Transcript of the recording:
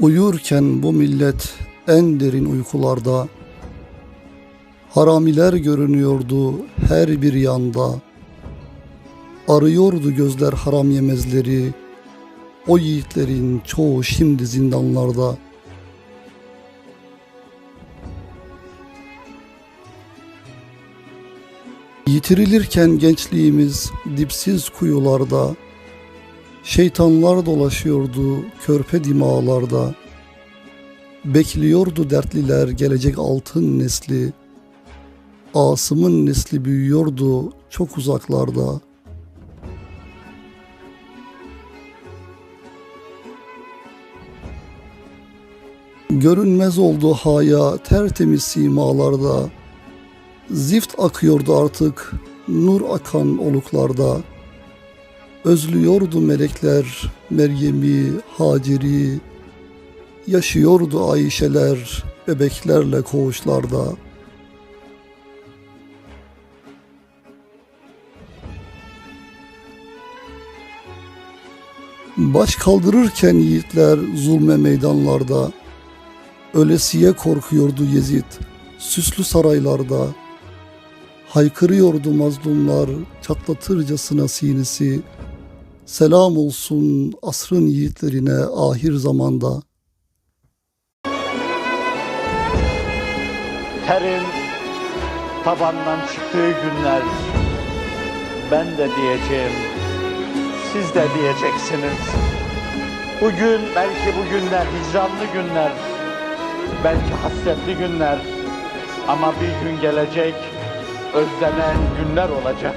Uyurken bu millet en derin uykularda Haramiler görünüyordu her bir yanda Arıyordu gözler haram yemezleri O yiğitlerin çoğu şimdi zindanlarda. Yitirilirken gençliğimiz dipsiz kuyularda Şeytanlar dolaşıyordu körpe dimağlarda Bekliyordu dertliler gelecek altın nesli. Asım'ın nesli büyüyordu çok uzaklarda. Görünmez oldu haya tertemiz simalarda. Zift akıyordu artık nur akan oluklarda Özlüyordu melekler Meryem'i, Hacer'i. Yaşıyordu Ayşeler bebeklerle koğuşlarda. Baş kaldırırken yiğitler zulme meydanlarda. Ölesiye korkuyordu Yezid süslü saraylarda. Haykırıyordu mazlumlar çatlatırcasına sinesi Selam olsun asrın yiğitlerine ahir zamanda Terin tabandan çıktığı günler ben de diyeceğim siz de diyeceksiniz. Bugün belki bu günler hicranlı günler belki hasretli günler ama bir gün gelecek özlenen günler olacak.